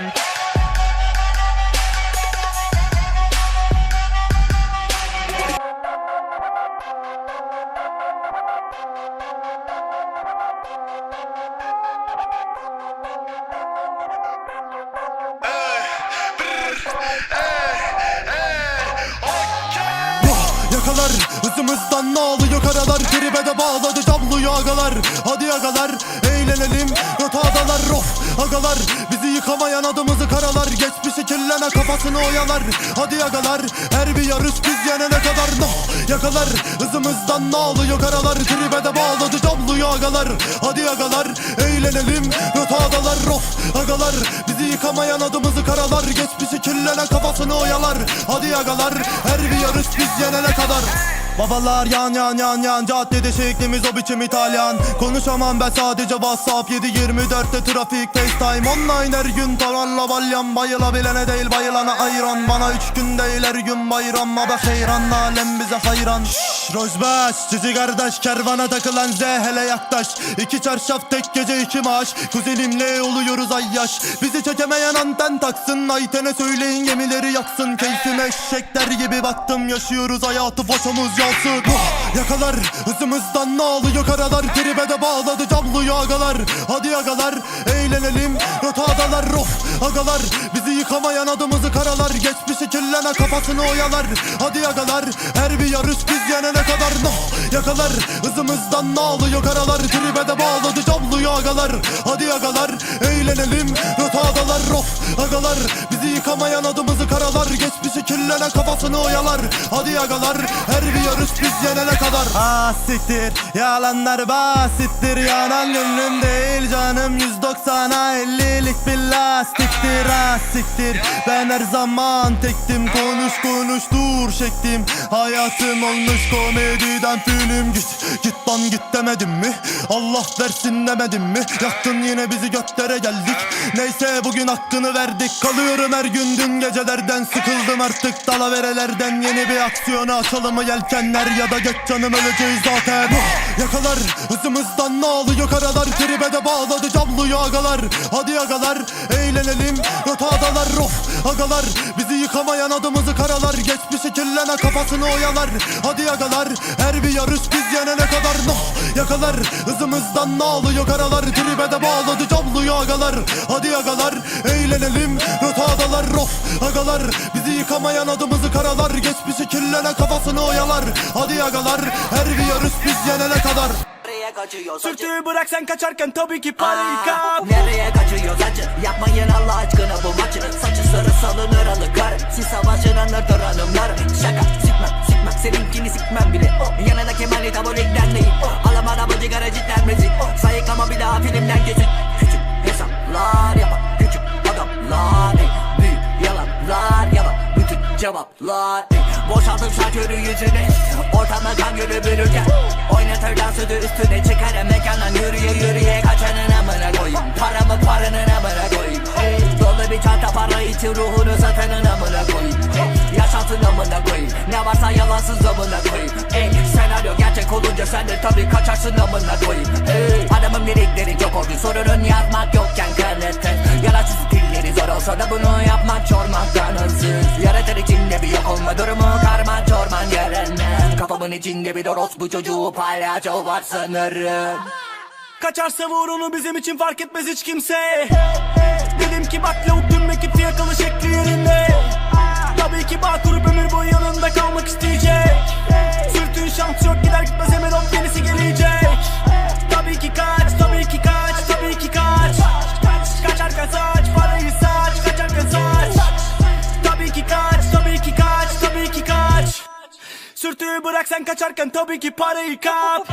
Hey! Hızımızdan ne alıyor karalar? Tribe de bağladı tabloyu agalar. Hadi agalar eğlenelim. Rotadalar rof agalar. Bizi yıkamayan adımızı karalar. Geçmişi kirlene kafasını oyalar. Hadi agalar her bir yarış biz yenene kadar. No Yakalar. Hızımızdan ne alıyor karalar? Tribe de bağladı tabloyu agalar. Hadi agalar eğlenelim. Rotadalar rof agalar. Bizi yıkamayan adımızı karalar. Geçmişi kirlene kafasını oyalar. Hadi agalar her bir yarış biz yenene kadar Babalar yan yan yan yan. Caddede şeklimiz o biçim İtalyan. Konuşamam ben sadece WhatsApp 7-24'te trafik FaceTime. Online her gün taranla balyan. Bayılabilene değil bayılana ayran. Bana üç gün değil her gün bayram. Ama heyran alem bize hayran. Şşş Rojbaş Cici kardeş kervana takılan Z hele yaklaş İki çarşaf tek gece iki maaş. Kuzenimle oluyoruz ay yaş Bizi çekemeyen anten taksın. Ayten'e söyleyin gemileri yaksın. Keyfime eşekler gibi baktım. Yaşıyoruz hayatı boşumuz yansın Vah, Yakalar hızımızdan ne alıyor karalar. Tribe de bağladı camlıyor agalar Hadi agalar eğlenelim. Rotadalar rof agalar. Bizi yıkamayan adımızı karalar. Geçmişi kirlene kafasını oyalar. Hadi agalar her bir yarış biz yenene kadar. No Yakalar hızımızdan ne alıyor karalar. Tribe de bağladı camlıyor agalar Hadi agalar eğlenelim. Rotadalar rof agalar. Bizi yıkamayan adımızı karalar Geçmişi kirlene kafasını oyalar. Hadi agalar her bir yarış biz yenene kadar. Ah yalanlar basittir. Yanan gönlüm değil canım. 190'a 50'lik bir lastiktir. Ah ben her zaman tektim. Konuş konuş dur şektim Hayatım olmuş komediden film Git git lan git demedim mi? Allah versin demedim mi? Yaktın yine bizi göklere geldik. Neyse bugün hakkını verdik. Kalıyorum her gün. Dün gecelerden Sıkıldım artık. Dalaverelerden Yeni bir aksiyona açalım mı yelkenler? Ya da geç canım öleceğiz zaten. Vah, Yakalar hızımızdan ne alıyor? Karalar Tribe de bağladı camlıyor agalar. Hadi agalar eğlenelim. Rotadalar rof agalar. Bizi yıkamayan adımızı karalar. Geçmişi kirlene kafasını oyalar Hadi agalar her bir yarış biz yenene kadar no Yakalar. Hızımızdan ne alıyor karalar? Tribe de bağladı camlıyor agalar Hadi agalar eğlenelim. Rotadalar rof agalar. Bizi yıkamayan adımızı karalar. Geçmişi kirlene kafasını oyalar. Hadi agalar her bir yarış biz yenene kadar. Nereye kaçıyoruz? Sürtüğü bırak sen kaçarken tabii ki parayı kap. Nereye kaçıyoruz acı? Yapmayın Allah aşkına bu maçı. Saçı sarı salınır alı kar Siz savaşın cevaplar ey. Boşaltım şarkörü yüzüne. Ortamda kan gölü bürürken Oynatır dansödü üstüne. Çıkarım mekandan yürüye yürüye Kaçanın amına koyayım. Paramı paranın amına koyayım. Dolu bir çanta para için ruhunu satanın amına koyayım. Yaşantın amına koyayım. Ne varsa yalansız amına koyayım. Ey, Senaryo gerçek olunca sen de tabii kaçarsın amına koyayım. Ey, Adamın lirikleri çok oldu. Sorunun yazmak yokken kanıtın Yararsız dilleri zor olsa da bunu yapmak çormaktan hırsız Yaratır içinde bir olma durumu karman çorman yarından Kafamın içinde bir orospu çocuğu palyaço var sanırım. Kaçarsa vur onu bizim için fark etmez hiç kimse. Dedim ki bak lavuk Sürtüğü bırak sen kaçarken tabii ki parayı kap